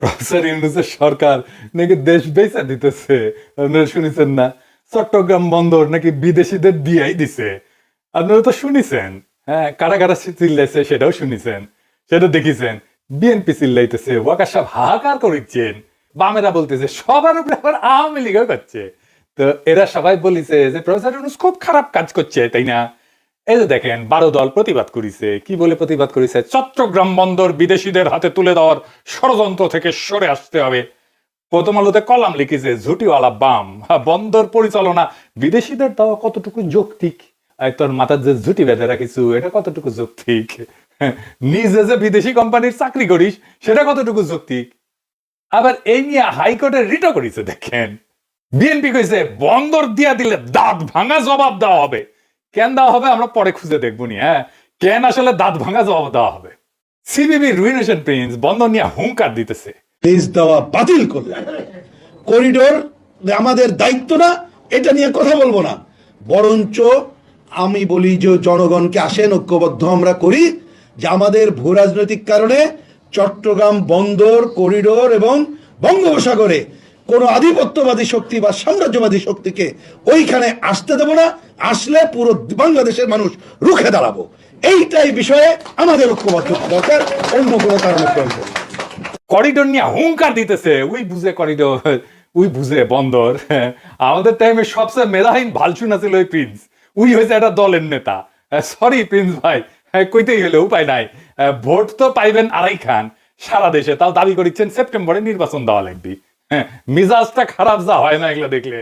Professor ইউনুসের সরকার নাকি দেশ বেচা দিতেছে? আপনারা শুনেছেন না? চট্টগ্রাম বন্দর নাকি বিদেশিদের দিয়াই দিছে? আপনারা তো শুনেছেন। হ্যাঁ কারা কারা চিল্লাইছে সেটাও শুনেছেন। সেটা দেখিছেন। বিএনপি চিল্লাইতেছে ওয়াকার সাহেব হাহাকার করিচ্ছেন। বামেরা বলতেছে, সবার উপরে আবার আওয়ামী লীগও করছে। তো এরা সবাই বলিছে যে, প্রফেসর ইউনুস খুব খারাপ কাজ করছে, তাই না? এই যে দেখেন বারো দল প্রতিবাদ করেছে। কি বলে প্রতিবাদ করেছে? চট্টগ্রাম বন্দর বিদেশিদের হাতে তুলে দেওয়ার ষড়যন্ত্র থেকে সরে আসতে হবে। প্রথম আলোতে কলাম লিখেছে ঝুটিওয়ালা বাম। হ্যাঁ, বন্দর পরিচালনা বিদেশিদের দেওয়া কতটুকু যৌক্তিক? তোর মাথার যে ঝুটি বেঁধে রাখিছু এটা কতটুকু যৌক্তিক? হ্যাঁ, নিজে যে বিদেশি কোম্পানির চাকরি করিস সেটা কতটুকু যৌক্তিক? আবার এই নিয়ে হাইকোর্টে রিটও করেছে দেখেন। বিএনপি কইছে বন্দর দিয়া দিলে দাঁত ভাঙা জবাব দেওয়া হবে। কেন দেওয়া হবে আমরা পরে খুঁজে দেখব নি হ্যাঁ? কেন আসলে দাঁত ভাঙা জবাব দেওয়া হবে? সিবিবি রুইনেশন প্রিন্স বন্দর নিয়ে হুঙ্কার দিতেছে। লিজ দেওয়া বাতিল করলেন। করিডোর আমাদের দায়িত্ব না, এটা নিয়ে কথা বলব না। বরঞ্চ আমি বলি যে জনগণকে আসেন, ঐক্যবদ্ধ আমরা করি যে আমাদের ভূ রাজনৈতিক কারণে চট্টগ্রাম বন্দর করিডোর এবং বঙ্গোপসাগরে কোনো আধিপত্যবাদী শক্তি বা সাম্রাজ্যবাদী শক্তিকে ওইখানে আসতে দেব না, আসলে পুরো বাংলাদেশের মানুষ রুখে দাঁড়াবো। এইটাই বিষয়ে আমাদের ঐক্যবদ্ধ দরকার, অন্য কোনো কারণে প্রয়োজন করিডোর নিয়ে হুঙ্কার দিতেছে। উই বুঝে করিডোর, উই বুঝে বন্দর। আমাদের টাইমে সবচেয়ে মেধাহীন ভালচুনা ছিল ওই প্রিন্স উই হয়েছে একটা দলের নেতা। সরি প্রিন্স ভাই কইতেই হলে, উপায় নাই। ভোট তো পাইবেন আড়াই খান সারা দেশে। তাও দাবি করিচ্ছেন সেপ্টেম্বরে নির্বাচন দেওয়া লাগবে। হ্যাঁ মিজাজটা খারাপ যা হয় না এগুলো দেখলে।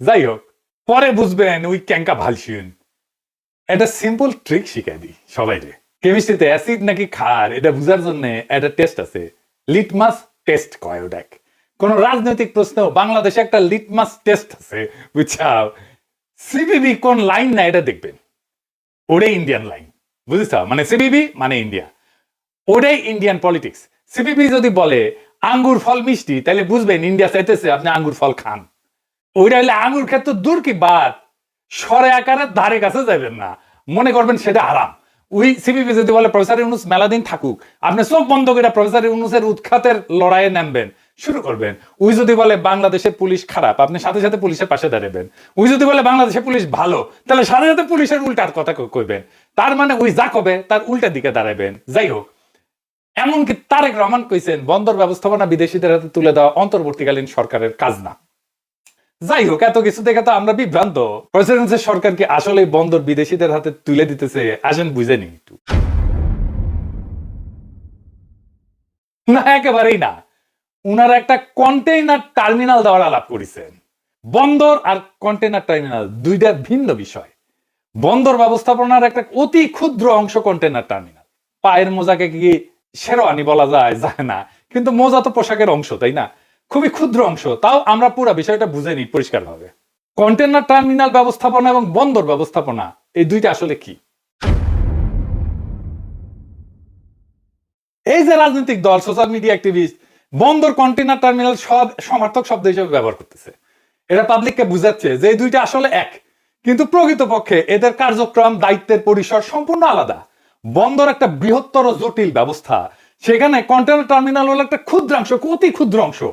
যাই হোক, পরে বুঝবেন উই ক্যাঙ্কা ভালসিউন একটা সিম্পল ট্রিক শিখাই দিই সবাইরে কেমিস্ট্রিতে অ্যাসিড নাকি ক্ষার, এটা বুঝার জন্য একটা টেস্ট আছে। লিটমাস টেস্ট কয় ওটাক। কোন রাজনৈতিক প্রশ্ন, বাংলাদেশে একটা লিটমাস টেস্ট আছে, বুঝছাও? সিবিবি কোন লাইন না এটা দেখবেন। ওটাই ইন্ডিয়ান লাইন বুঝেছ? মানে সিবিবি মানে ইন্ডিয়া ওটাই ইন্ডিয়ান পলিটিক্স সিবিবি যদি বলে আঙ্গুর ফল মিষ্টি তাহলে বুঝবেন ইন্ডিয়া চাইতেছে আপনি আঙ্গুর ফল খান। ওইটা হলে আঙ্গুর ক্ষেত্র দূর কি বাদ? সরে আকারের ধারে কাছে যাবেন না। মনে করবেন সেটা আরাম উই সিবিপি যদি বলে, প্রফেসর ইউনুস, মেলা দিন থাকুক। আপনি চোখ বন্ধ করে প্রফেসর ইউনুসের উৎখাতের লড়াইয়ে নামবেন, শুরু করবেন। উই যদি বলে, বাংলাদেশের পুলিশ খারাপ, আপনি সাথে সাথে পুলিশের পাশে দাঁড়াবেন। উই যদি বলে, বাংলাদেশের পুলিশ ভালো, তাহলে সাথে সাথে পুলিশের উল্টার কথা কইবেন। তার মানে উই যা কবে, তার উল্টা দিকে দাঁড়াবেন। যাই হোক। এমনকি তারেক রহমান কইছেন, বন্দর ব্যবস্থাপনা বিদেশিদের হাতে তুলে দেওয়া অন্তর্বর্তীকালীন সরকারের কাজ না যাই হোক, এত কিছু দেখে তো আমরা বিভ্রান্ত। প্রেসিডেন্সের সরকারকে আসলে বন্দর বিদেশিদের হাতে তুলে দিতেছে, আসেন বুঝে নি একটু। না, একেবারেই না। উনারা একটা কন্টেইনার টার্মিনাল দেওয়ার আলাপ করেছেন। বন্দর আর কন্টেইনার টার্মিনাল দুইটা ভিন্ন বিষয়। বন্দর ব্যবস্থাপনার একটা অতি ক্ষুদ্র অংশ কন্টেইনার টার্মিনাল পায়ের মোজাকে কি শেরওয়ানি বলা যায় যায় না। কিন্তু মোজা তো পোশাকের অংশ, তাই না? খুবই ক্ষুদ্র অংশ, তাও আমরা পুরো বিষয়টা বুঝে নিই পরিষ্কারভাবে। কন্টেনার টার্মিনাল ব্যবস্থাপনা এবং বন্দর ব্যবস্থাপনা, এই দুইটা আসলে কি? এই যে রাজনৈতিক দল সোশ্যাল মিডিয়া অ্যাক্টিভিস্ট বন্দর কন্টেনার টার্মিনাল সব সমার্থক শব্দ হিসেবে ব্যবহার করতেছে। এরা পাবলিককে বুঝাচ্ছে যে এই দুইটা আসলে এক। কিন্তু প্রকৃতপক্ষে এদের কার্যক্রম, দায়িত্বের পরিসর সম্পূর্ণ আলাদা। বন্দর একটা বৃহত্তর জটিল ব্যবস্থা। সেখানে কন্টেনার টার্মিনাল হলো একটা ক্ষুদ্রাংশ, অতি ক্ষুদ্র অংশ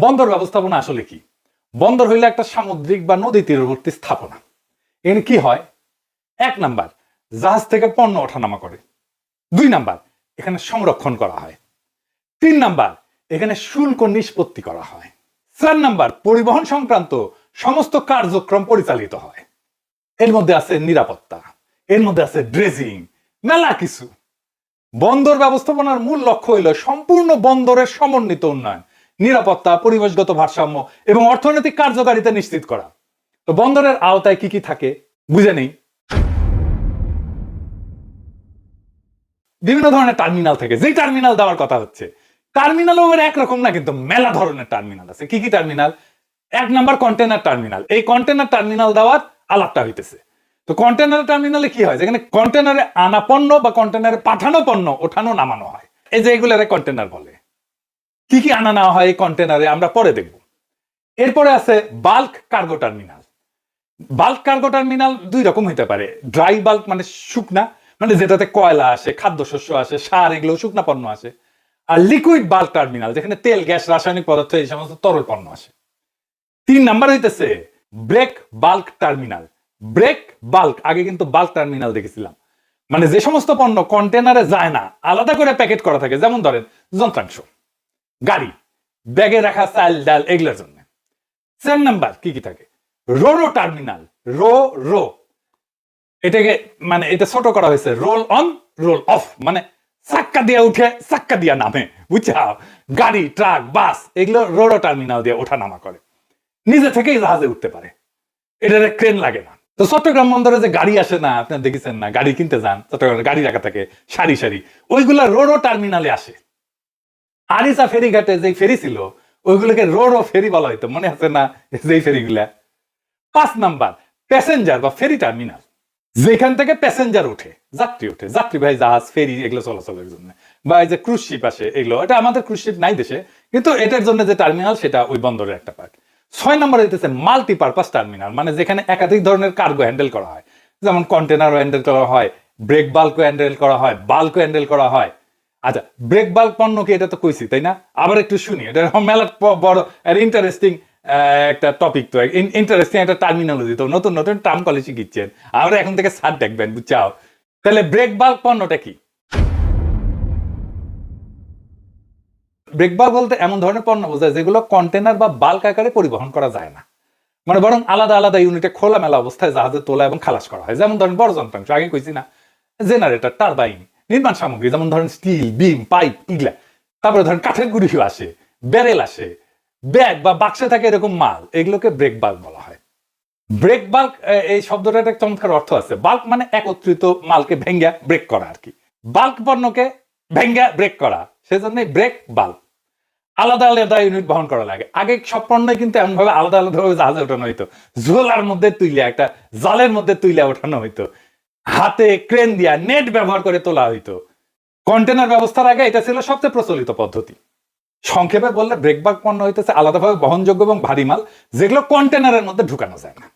বন্দর ব্যবস্থাপনা আসলে কি? বন্দর হইলে একটা সামুদ্রিক বা নদী তীরবর্তী স্থাপনা। এর কি হয়? এক নাম্বার, জাহাজ থেকে পণ্য ওঠানামা করে। দুই নাম্বার, এখানে সংরক্ষণ করা হয়। তিন নাম্বার, এখানে শুল্ক নিষ্পত্তি করা হয়। চার নাম্বার, পরিবহন সংক্রান্ত সমস্ত কার্যক্রম পরিচালিত হয়। এর মধ্যে আছে নিরাপত্তা, এর মধ্যে আছে ড্রেজিং মেলা কিছু। বন্দর ব্যবস্থাপনার মূল লক্ষ্য হইল সম্পূর্ণ বন্দরের সমন্বিত উন্নয়ন, নিরাপত্তা, পরিবেশগত ভারসাম্য এবং অর্থনৈতিক কার্যকারিতা নিশ্চিত করা। তো বন্দরের আওতায় কি কি থাকে, বুঝে নেই। বিভিন্ন ধরনের টার্মিনাল থাকে, যেই টার্মিনাল দেওয়ার কথা হচ্ছে। টার্মিনাল ওর একরকম না, কিন্তু মেলা ধরনের টার্মিনাল আছে। কি কি টার্মিনাল? এক নাম্বার কন্টেনার টার্মিনাল। এই কন্টেনার টার্মিনাল দেওয়ার আলাপটা হইতেছে। তো কন্টেনার টার্মিনালে কি হয়? যেখানে কন্টেনারে আনা পণ্য বা কন্টেনারে পাঠানো পণ্য, ওঠানো, নামানো হয়। এই যে এগুলারে কন্টেনার বলে। কি কি আনা নেওয়া হয় এই কন্টেনারে আমরা পরে দেখব। এরপরে আছে bulk cargo terminal bulk cargo terminal দুই রকম হতে পারে। ড্রাই বাল্ক মানে শুকনা মানে যেটাতে কয়লা আসে, খাদ্যশস্য আসে, সার, এগুলো শুকনা পণ্য আসে। আর লিকুইড বাল্ক টার্মিনাল যেখানে তেল, গ্যাস, রাসায়নিক পদার্থ, এই সমস্ত তরল পণ্য আসে। তিন নাম্বার হইতেছে break bulk terminal break bulk আগে কিন্তু বাল্ক টার্মিনাল দেখেছিলাম। মানে যে সমস্ত পণ্য কন্টেনারে যায় না, আলাদা করে প্যাকেট করা থাকে। যেমন ধরেন, যন্ত্রাংশ, গাড়ি, ব্যাগে রাখা চাল, ডাল, এগুলোর জন্য। চার নাম্বার কি কি থাকে? রোরো টার্মিনাল রো রো এটাকে মানে এটা ছোট করা হয়েছে রোল অন রোল অফ মানে চাক্কা দিয়ে উঠে, চাক্কা দিয়া নামে বুঝছা গাড়ি ট্রাক বাস এগুলো রোরো টার্মিনাল দিয়ে ওঠা নামা করে। নিজে থেকেই জাহাজে উঠতে পারে। এটার ক্রেন লাগে না। তো চট্টগ্রাম বন্দরে যে গাড়ি আসে না, আপনার দেখেছেন না? গাড়ি কিনতে যান চট্টগ্রামে গাড়ি রাখা থাকে, সারি সারি। ওইগুলা রোরো টার্মিনালে আসে। আরিসা ফেরিঘাটে যে ফেরি ছিল, ওইগুলোকে রোরো ফেরি বলা হইতো, মনে আছে না যেই ফেরিগুলা? পাঁচ নাম্বার, প্যাসেঞ্জার বা ফেরি টার্মিনাল। যেখান থেকে প্যাসেঞ্জার ওঠে, যাত্রী ওঠে। যাত্রীবাহী জাহাজ, ফেরি, এগুলো চলাচলের জন্য। বা এই যে ক্রুজ শিপ আসে, এগুলো, এটা আমাদের ক্রুজ শিপ নাই দেশে, কিন্তু এটার জন্য যে টার্মিনাল, সেটা ওই বন্দরের একটা পার্ট ছয় নম্বর হইতেছে মাল্টিপারপাস টার্মিনাল মানে যেখানে একাধিক ধরনের কার্গো হ্যান্ডেল করা হয়। যেমন কন্টেনারও হ্যান্ডেল করা হয় ব্রেক বাল্কও হ্যান্ডেল করা হয় বাল্কও হ্যান্ডেল করা হয়। আচ্ছা ব্রেক বাল্ক পণ্য কি এটা তো কইছি, তাই না? আবার একটু শুনি, এটা মেলা বড় ইন্টারেস্টিং একটা টপিক তো। ইন্টারেস্টিং একটা টার্মিনোলজি তো, নতুন নতুন টার্ম কলেজ শিখিচ্ছেন আমরা এখন থেকে সার দেখবেন, বুঝছাও? তাহলে ব্রেক বাল্ক পণ্যটা কি? ব্রেক বাল্ক বলতে এমন ধরনের পণ্য বোঝায় যেগুলো কন্টেনার বা বাল্ক আকারে পরিবহন করা যায় না। মানে বরং আলাদা আলাদা ইউনিটে খোলামেলা অবস্থায় জাহাজে তোলা এবং খালাস করা হয়। যেমন ধরেন বড় যন্ত্রাংশ, আগে কইছি না জেনারেটর টারবাইন নির্মাণ সামগ্রী, যেমন ধরেন স্টিল বিম পাইপ ইগলা তারপরে ধরেন কাঠের গুঁড়িও আসে ব্যারেল আসে ব্যাগ বা বাক্সে থাকে এরকম মাল, এগুলোকে ব্রেক বাল্ক বলা হয়। ব্রেক বাল্ক এই শব্দটার একটা চমৎকার অর্থ আছে। বাল্ক মানে একত্রিত মালকে ভেঙ্গা ব্রেক করা আর কি। বাল্ক পণ্যকে ভেঙ্গা ব্রেক করা সেজন্য ব্রেক বাল্ক আলাদা আলাদা ইউনিট বহন করা লাগে। আগে সব পণ্য কিন্তু এমন ভাবে আলাদা আলাদা ভাবে জাহাজে ওঠানো হইতো। ঝোলার মধ্যে তুইলে, একটা জালের মধ্যে তুইলে ওঠানো হইতো। হাতে ক্রেন দিয়া নেট ব্যবহার করে তোলা হইতো। কন্টেনার ব্যবস্থার আগে এটা ছিল সবচেয়ে প্রচলিত পদ্ধতি। সংক্ষেপে বললে ব্রেকবাক পণ্য হইতেছে আলাদাভাবে বহনযোগ্য এবং ভারী মাল, যেগুলো কন্টেনারের মধ্যে ঢুকানো যায় না।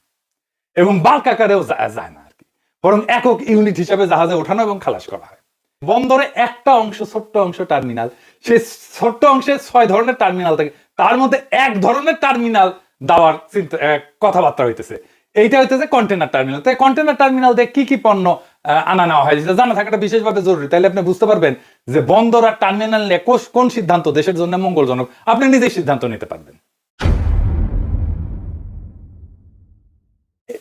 এবং বাল্ক আকারেও যায় না আর কি। বরং একক ইউনিট হিসাবে জাহাজে ওঠানো এবং খালাস করা হয়। বন্দরে একটা অংশ ছোট্ট অংশ টার্মিনাল সেই ছোট্ট অংশে ছয় ধরনের টার্মিনাল থাকে। তার মধ্যে এক ধরনের টার্মিনাল দেওয়ার কথাবার্তা হইতেছে। এইটা হইতেছে কন্টেনার টার্মিনাল তাই কন্টেনার টার্মিনাল দিয়ে কি কি পণ্য আনা নেওয়া হয়? যেটা জানা থাকাটা বিশেষভাবে জরুরি। তাইলে আপনি বুঝতে পারবেন যে বন্দর আর টার্মিনাল নিয়ে কোন সিদ্ধান্ত দেশের জন্য মঙ্গলজনক? আপনি নিজেই সিদ্ধান্ত নিতে পারবেন।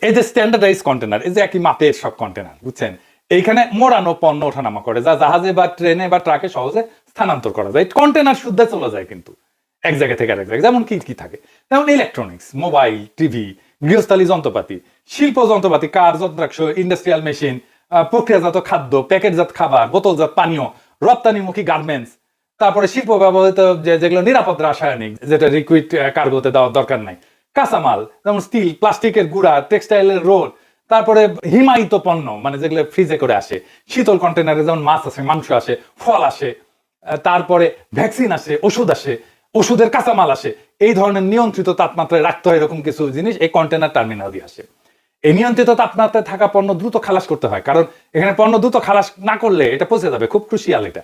এই যে স্ট্যান্ডার্ডাইজ কন্টেনার এই যে একই মাপের সব কন্টেনার বুঝছেন? এইখানে মোড়ানো পণ্য ওঠানামা করে, যা জাহাজে বা ট্রেনে বা ট্রাকে সহজে স্থানান্তর করা যায়। কন্টেনার শুদ্ধে চলে যায় কিন্তু, এক জায়গা থেকে আরেক জায়গায়। যেমন কি কি থাকে? যেমন ইলেকট্রনিক্স মোবাইল টিভি গৃহস্থালী যন্ত্রপাতি, শিল্প যন্ত্রপাতি, কার যন্ত্রাংশ ইন্ডাস্ট্রিয়াল মেশিন প্রক্রিয়াজাত খাদ্য, প্যাকেটজাত খাবার, বোতলজাত পানীয়, রপ্তানিমুখী গার্মেন্টস তারপরে শিল্প ব্যবহৃত যে, যেগুলো নিরাপদ রাসায়নিক, যেটা লিকুইড কার্গোতে দেওয়ার দরকার নাই। কাঁচামাল, যেমন স্টিল প্লাস্টিকের গুঁড়া টেক্সটাইলের রোল তারপরে হিমায়িত পণ্য মানে যেগুলো ফ্রিজে করে আসে। শীতল কন্টেনারে যেমন মাছ আসে, মাংস আসে, ফল আসে তারপরে ভ্যাকসিন আসে, ওষুধ আসে, ওষুধের কাঁচামাল আসে। এই ধরনের নিয়ন্ত্রিত তাপমাত্রায় রাখতে হয় এরকম কিছু জিনিস, এই কন্টেনার টার্মিনাল দিয়ে আসে। এই নিয়ন্ত্রিত তাপমাত্রায় থাকা পণ্য দ্রুত খালাস করতে হয়, কারণ এখানে পণ্য দ্রুত খালাস না করলে এটা পচে যাবে, খুব ক্রুশিয়াল এটা।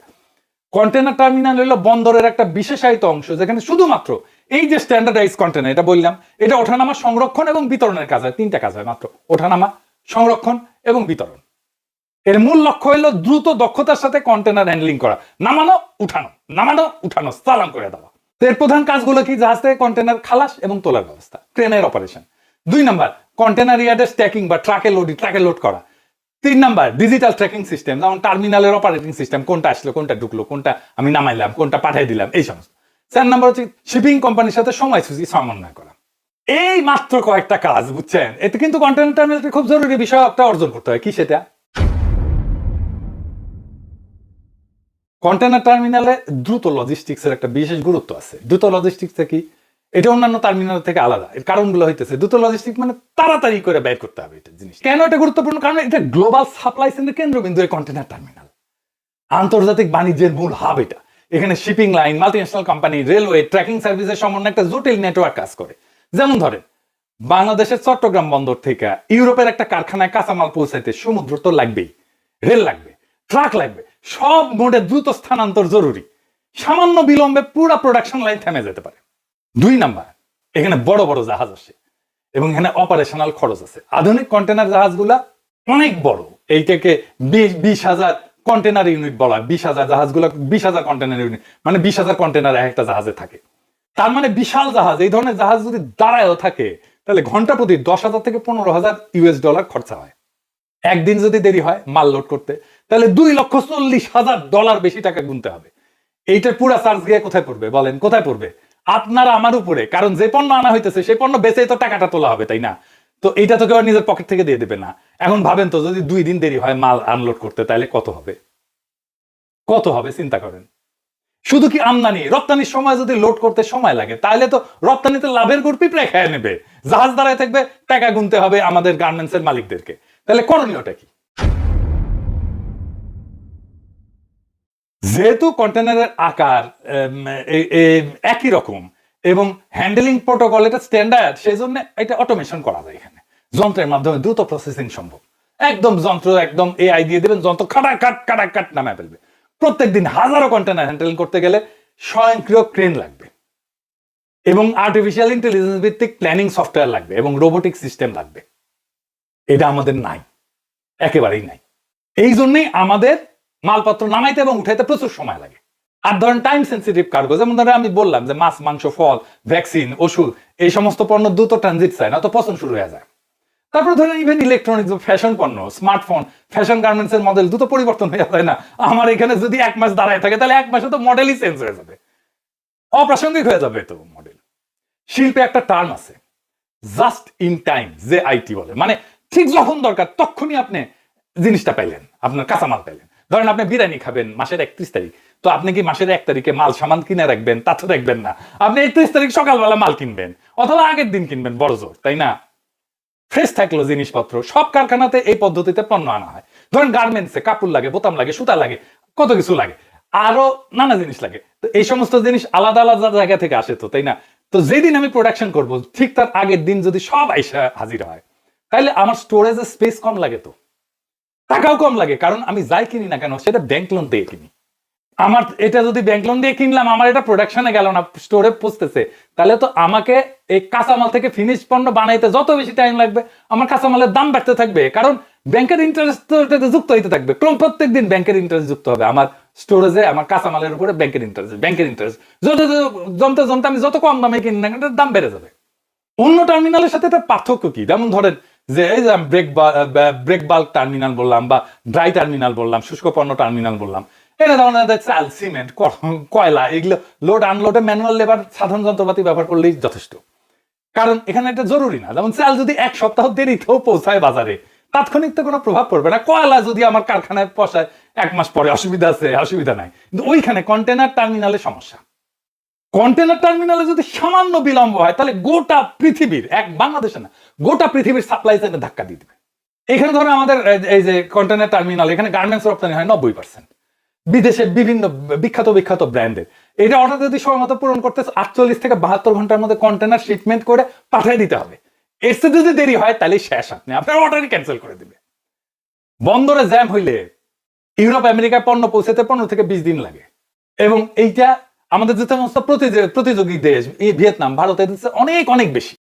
কন্টেনার টার্মিনাল হলো বন্দরের একটা বিশেষায়িত অংশ, যেখানে শুধুমাত্র এই যে স্ট্যান্ডার্ডাইজ কন্টেনার এটা বললাম, এটা ওঠানামা সংরক্ষণ এবং বিতরণের কাজ হয়, তিনটা কাজ হয় মাত্র, ওঠানামা, সংরক্ষণ এবং বিতরণ। এর মূল লক্ষ্য হলো দ্রুত দক্ষতার সাথে কন্টেনার হ্যান্ডলিং করা, নামানো, উঠানো নামানো, উঠানো চালান করে দেওয়া। এর প্রধান কাজগুলো কি? জাহাজ থেকে কন্টেনার খালাস এবং তোলার ব্যবস্থা, ট্রেনের অপারেশন দুই নাম্বার কন্টেনার ইয়ার্ডের স্ট্যাকিং বা ট্রাকে লোড ট্রাকে লোড করা। তিন নাম্বার ডিজিটাল ট্র্যাকিং সিস্টেম যেমন টার্মিনালের অপারেটিং সিস্টেম কোনটা আসলো, কোনটা ঢুকলো, কোনটা আমি নামাইলাম, কোনটা পাঠিয়ে দিলাম, এই সমস্ত। চার নাম্বার হচ্ছে শিপিং কোম্পানির সাথে সময়সূচি সমন্বয় করা। এই মাত্র কয়েকটা কাজ, বুঝছেন? এতে কিন্তু কন্টেন্ট খুব জরুরি বিষয় একটা অর্জন করতে হয়। কি সেটা? কন্টেনার টার্মিনালে দ্রুত লজিস্টিক্স এর একটা বিশেষ গুরুত্ব আছে। দ্রুত লজিস্টিক্স কি? এটা অন্যান্য টার্মিনাল থেকে আলাদা। এর কারণগুলো হইতেছে। দ্রুত লজিস্টিক মানে তাড়াতাড়ি করে ব্যয় করতে হবে এটা জিনিস কেন এটা গুরুত্বপূর্ণ? কারণ এটা গ্লোবাল সাপ্লাই চেনের কেন্দ্রবিন্দু এই কন্টেনার টার্মিনাল আন্তর্জাতিক বাণিজ্যের মূল হাব এটা। এখানে shipping line multinational company railway tracking সার্ভিসের সমন্বয়ে একটা জটিল নেটওয়ার্ক কাজ করে। যেমন ধরেন, বাংলাদেশের চট্টগ্রাম বন্দর থেকে ইউরোপের একটা কারখানায় কাঁচামাল পৌঁছাইতে সমুদ্র তো লাগবেই রেল লাগবে ট্রাক লাগবে, সব মোডে দ্রুত স্থানান্তর জরুরি। সামান্য বিলম্বে পুরো প্রোডাকশন লাইন থেমে যেতে পারে। দুই নাম্বার, এখানে বড় বড় জাহাজ আসে এবং এখানে অপারেশনাল খরচ আছে। আধুনিক কন্টেনার জাহাজগুলা অনেক বড়, এইটাকে বিশ বিশ হাজার কন্টেনার ইউনিট বলা বিশ হাজার জাহাজগুলো, বিশ হাজার কন্টেনার ইউনিট মানে বিশ হাজার কন্টেনার এক একটা জাহাজে থাকে। তার মানে বিশাল জাহাজ। এই ধরনের জাহাজ যদি দাঁড়ায়ও থাকে, তাহলে ঘণ্টা প্রতি দশ হাজার থেকে পনেরো হাজার ইউএস ডলার খরচা হয়। একদিন যদি দেরি হয়, মাল লোড করতে, তাহলে দুই লক্ষ চল্লিশ হাজার ডলার বেশি টাকা গুনতে হবে। এইটার পুরা চার্জ গিয়ে কোথায় পড়বে বলেন? কোথায় পড়বে? আপনার আমার উপরে। কারণ যে পণ্য আনা হইতেছে সেই পণ্য বেচেই তো টাকাটা তোলা হবে, তাই না? তো এইটা তো কেউ নিজের পকেট থেকে দিয়ে দেবে না। এখন ভাবেন তো, যদি দুই দিন দেরি হয় মাল আনলোড করতে, তাহলে কত হবে? কত হবে, চিন্তা করেন। শুধু কি আমদানি? রপ্তানির সময় যদি লোড করতে সময় লাগে, তাহলে তো রপ্তানিতে লাভের গড় পিঁপড়ে খেয়ে নেবে। জাহাজ দাঁড়ায় থাকবে, টাকা গুনতে হবে আমাদের গার্মেন্টস এর মালিকদেরকে। তাহলে করণীয়টা কি? যেহেতু কন্টেনারের আকার একই রকম এবং হ্যান্ডেলিং প্রোটোকল এটা স্ট্যান্ডার্ড সেই জন্য এটা অটোমেশন করা যায় এখানে। যন্ত্রের মাধ্যমে দ্রুত প্রসেসিং সম্ভব। একদম যন্ত্র, একদম এআই দিয়ে দেবেন, যন্ত্র কাটা কাট কাটা কাট নামে ফেলবে। প্রত্যেকদিন হাজারো কন্টেনার হ্যান্ডেলিং করতে গেলে স্বয়ংক্রিয় ক্রেন লাগবে। এবং আর্টিফিশিয়াল ইন্টেলিজেন্স ভিত্তিক প্ল্যানিং সফটওয়্যার লাগবে এবং রোবোটিক সিস্টেম লাগবে। এটা আমাদের নাই। একেবারেই নাই। এই জন্যই আমাদের মালপত্র নামাইতে এবং উঠাইতে প্রচুর সময় লাগে। আর ধরেন টাইম সেন্সিটিভ কার্গো যেমন ধরেন আমি বললাম যে মাছ, মাংস, ফল ভ্যাকসিন ওষুধ, এই সমস্ত পণ্য দ্রুত ট্রানজিট চায় না তো পছন্দ শুরু হয়ে যায়। তারপর ধরেন ইভেন ইলেকট্রনিক্স ফ্যাশন পণ্য স্মার্টফোন ফ্যাশন গার্মেন্টস এর মডেল দ্রুত পরিবর্তন হয়ে যায় না। আমার এখানে যদি এক মাস দাঁড়ায় থাকে, তাহলে এক মাসে তো মডেলই চেঞ্জ হয়ে যাবে। অপ্রাসঙ্গিক হয়ে যাবে তো মডেল শিল্পে একটা টার্ম আছে জাস্ট ইন টাইম যে আইটি বলে। মানে ঠিক যখন দরকার, তখনই আপনি জিনিসটা পাইলেন, আপনার কাঁচামাল পাইলেন। ধরেন আপনি বিরিয়ানি খাবেন মাসের একত্রিশ তারিখ তো আপনি কি মাসের এক তারিখে মাল সামান কিনে রাখবেন? তা তো রাখবেন না। আপনি একত্রিশ তারিখ সকালবেলা মাল কিনবেন অথবা আগের দিন কিনবেন, বড় জোর, তাই না? ফ্রেশ থাকল জিনিসপত্র, সব কারখানাতে এই পদ্ধতিতে পণ্য আনা হয়। ধরেন গার্মেন্টসে কাপড় লাগে, বোতাম লাগে, সুতা লাগে, কত কিছু লাগে, আরও নানা জিনিস লাগে। তো এই সমস্ত জিনিস আলাদা আলাদা জায়গা থেকে আসে তো, তাই না? তো যেদিন আমি প্রোডাকশন করব, ঠিক তার আগের দিন যদি সব আইসা হাজির হয় তাহলে আমার স্টোরেজের স্পেস কম লাগে তো। টাকাও কম লাগে, কারণ আমি যাই কিনি না কেন, সেটা ব্যাংক লোন দিয়ে কিনি। আমার, এটা যদি ব্যাংক লোন দিয়ে কিনলাম, আমার এটা প্রোডাকশনে গেল না স্টোরে পৌঁছতেছে তাহলে তো আমাকে এই কাঁচামাল থেকে ফিনিশ পণ্য বানাইতে যত বেশি টাইম লাগবে, আমার কাঁচামালের দাম বাড়তে থাকবে। কারণ ব্যাংকের ইন্টারেস্ট তো এটাতে যুক্ত হইতে থাকবে। ক্রম প্রত্যেক দিন ব্যাংকের ইন্টারেস্ট যুক্ত হবে। আমার স্টোরেজে আমার কাঁচামালের উপরে ব্যাংকের ইন্টারেস্ট ব্যাংকের ইন্টারেস্ট যত জমতে জমতে আমি যত কম দামে কিনি না এটার দাম বেড়ে যাবে। অন্য টার্মিনালের সাথে এটা পার্থক্য কি? যেমন ধরেন যে, এই যে ব্রেক বাল্ক টার্মিনাল বললাম বা ড্রাই টার্মিনাল বললাম, শুষ্ক পণ্য টার্মিনাল বললাম। এটা ধরনের চাল সিমেন্ট কয়লা, এগুলো লোড আনলোডে ম্যানুয়াল লেবার সাধারণ যন্ত্রপাতি ব্যবহার করলেই যথেষ্ট। কারণ এখানে এটা জরুরি না। যেমন চাল যদি এক সপ্তাহ দেরিতেও পৌঁছায় বাজারে, তাৎক্ষণিক তো কোনো প্রভাব পড়বে না। কয়লা যদি আমার কারখানায় পৌঁছায় এক মাস পরে অসুবিধা আছে, অসুবিধা নাই। কিন্তু ওইখানে কন্টেনার টার্মিনালে সমস্যা। কন্টেনার টার্মিনালে যদি সামান্য বিলম্ব হয়, তাহলে গোটা পৃথিবীর, এক বাংলাদেশে না, গোটা পৃথিবীর সাপ্লাই চেনে ধাক্কা দিয়ে দিবে। এখানে ধরো আমাদের, এই যে কন্টেনার টার্মিনাল এখানে গার্মেন্টস রপ্তানি হয় নব্বই পার্সেন্ট বিদেশে বিভিন্ন বিখ্যাত বিখ্যাত ব্র্যান্ডের এটা অর্ডার যদি সময় মতো পূরণ করতে আটচল্লিশ থেকে বাহাত্তর ঘণ্টার মধ্যে কন্টেনার শিপমেন্ট করে পাঠিয়ে দিতে হবে। এর যদি দেরি হয়, তাহলে শেষ আপনি। আপনার অর্ডারই ক্যান্সেল করে দিবে। বন্দরে জ্যাম হইলে ইউরোপ, আমেরিকায় পণ্য পৌঁছাতে পনেরো থেকে বিশ দিন লাগে। এবং এইটা আমাদের যে সমস্ত প্রতিযোগী দেশ, এই ভিয়েতনাম, ভারত, এদের অনেক অনেক বেশি।